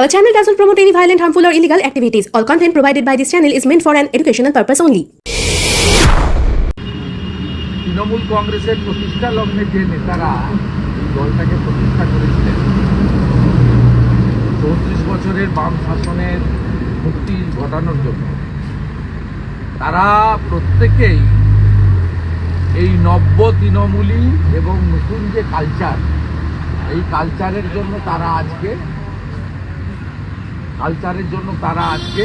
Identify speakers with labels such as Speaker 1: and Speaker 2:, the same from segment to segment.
Speaker 1: Our channel doesn't promote any violent, harmful, or illegal activities. All content provided by this channel is meant for an educational purpose only.
Speaker 2: Trinamool কংগ্রেসের প্রতিষ্ঠা লগ্নে যে নেতারা দলটাকে প্রতিষ্ঠা করেছিলেন চৌত্রিশ বছরের বাম শাসনের মুক্তি ঘটানোর জন্য তারা প্রত্যেকেই এই নব্য তৃণমূলী এবং নতুন যে কালচার এই কালচারের জন্য তারা আজকে কালচারের জন্য তারা আজকে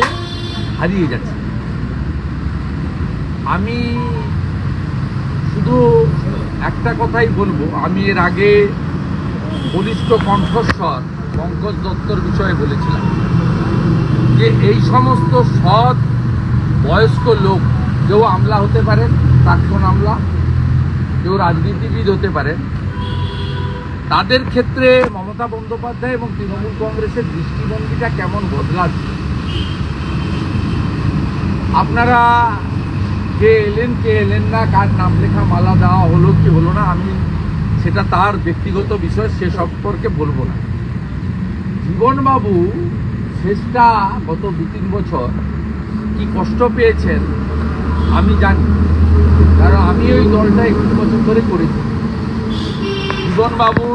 Speaker 2: হারিয়ে যাচ্ছে। আমি শুধু একটা কথাই বলব, আমি এর আগে বলিষ্ঠ কণ্ঠস্বর পঙ্কজ দত্তর বিষয়ে বলেছিলাম যে এই সমস্ত সৎ বয়স্ক লোক, কেউ আমলা হতে পারেন প্রাক্তন আমলা, কেউ রাজনীতিবিদ হতে পারেন তাদের ক্ষেত্রে মমতা বন্দ্যোপাধ্যায় এবং তৃণমূল কংগ্রেসের দৃষ্টিভঙ্গিটা কেমন বদলাচ্ছে? আপনারা কে এলেন কে এলেন না, কার নাম লেখা মালা দেওয়া হলো, কি হলো না, আমি সেটা তার ব্যক্তিগত বিষয়, সে সম্পর্কে বলব না। জীবনবাবু শেষটা গত দু তিন বছর কি কষ্ট পেয়েছেন, আমি জানি। কারণ আমি ওই দলটা একটু বছর ধরে করেছি। জীবনবাবু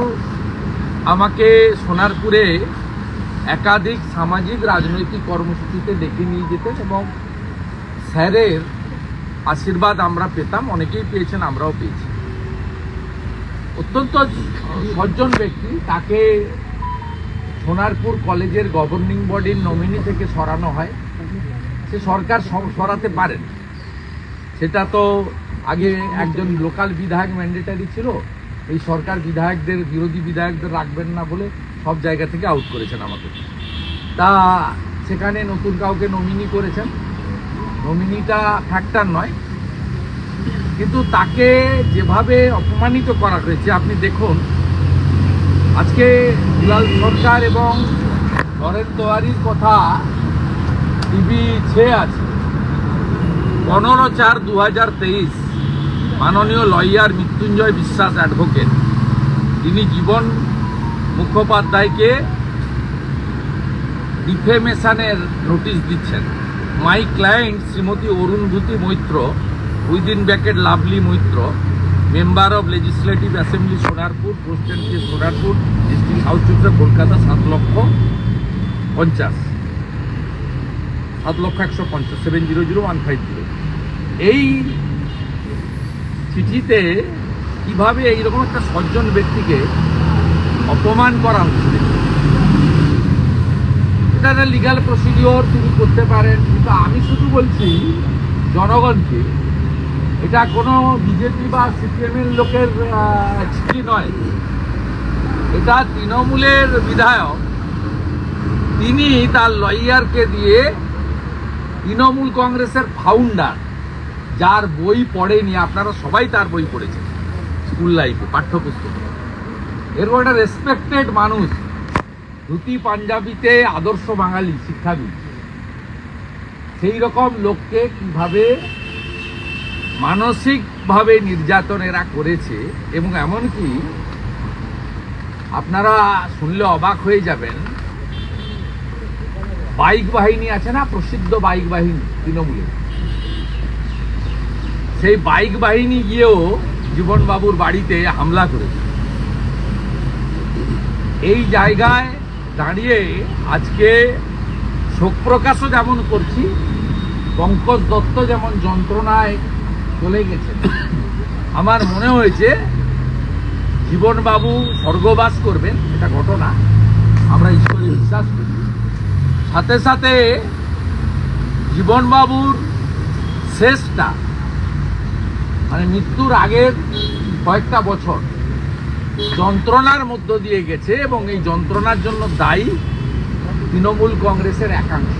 Speaker 2: আমাকে সোনারপুরে একাধিক সামাজিক রাজনৈতিক কর্মসূচিতে ডেকে নিয়ে যেতেন এবং স্যারের আশীর্বাদ আমরা পেতাম, অনেকেই পেয়েছেন, আমরাও পেয়েছি। অত্যন্ত সজ্জন ব্যক্তি, তাকে সোনারপুর কলেজের গভর্নিং বডির নমিনি থেকে সরানো হয়। সে সরকার সরাতে পারেন। সেটা তো আগে একজন লোকাল বিধায়ক ম্যান্ডেটারি ছিল। এই সরকার বিধায়কদের, বিরোধী বিধায়কদের রাখবেন না বলে সব জায়গা থেকে আউট করেছেন আমাকে। তা সেখানে নতুন কাউকে নমিনি করেছেন। নমিনিটা ফ্যাক্টর নয়। কিন্তু তাকে যেভাবে অপমানিত করা হয়েছে, আপনি দেখুন, আজকে দুলাল সরকার এবং নরেন তেওয়ারির কথা টিভি ছে আছে। পনেরো চার দু হাজার তেইশ। মাননীয় লয়ার মৃত্যুঞ্জয় বিশ্বাস অ্যাডভোকেট তিনি জীবন মুখোপাধ্যায়কে ডিফেমেশানের নোটিশ দিচ্ছেন। My client Shrimati Arunbhuti Maitra within bracket Lovely Maitra member of legislative assembly Sonarpur and Sonarpur district house Chupra Kolkata সাত লক্ষ পঞ্চাশ। সাত লক্ষ একশো পঞ্চাশ seven zero zero one five zero এই চিঠিতে কীভাবে এইরকম একটা সজ্জন ব্যক্তিকে অপমান করা হচ্ছে। এটা একটা লিগাল প্রসিডিওর তিনি করতে পারেন, কিন্তু আমি শুধু বলছি, জনগণকে, এটা কোনো বিজেপি বা সিপিএমের লোকের চিঠি নয়। এটা তৃণমূলের বিধায়ক, তিনি তার লয়ারকে দিয়ে তৃণমূল কংগ্রেসের ফাউন্ডার যার বই পড়েনি, আপনারা সবাই তার বই পড়েছেন। স্কুল লাইফে পাঠ্যপুস্তক। এরকম একটা রেসপেক্টেড মানুষ, ধুতি, পাঞ্জাবিতে আদর্শ বাঙালি, শিক্ষাবিদ। সেই রকম লোককে কীভাবে মানসিকভাবে নির্যাতন এরা করেছে, এবং এমনকি আপনারা শুনলে অবাক হয়ে যাবেন, বাইক বাহিনী আছে না, প্রসিদ্ধ বাইক বাহিনী, তৃণমূলের? সেই বাইক বাহিনী গিয়েও জীবনবাবুর বাড়িতে হামলা করেছে। এই জায়গায় দাঁড়িয়ে আজকে শোক প্রকাশও যেমন করছি, পঙ্কজ দত্ত যেমন যন্ত্রণায় চলে গেছে। আমার মনে হয়েছে জীবনবাবু স্বর্গবাস করবেন, এটা ঘটনা। আমরা ঈশ্বরে বিশ্বাস করি। সাথে সাথে জীবনবাবুর শেষটা মানে মৃত্যুর আগের কয়েকটা বছর যন্ত্রণার মধ্য দিয়ে গেছে এবং এই যন্ত্রণার জন্য দায়ী তৃণমূল কংগ্রেসের একাংশ।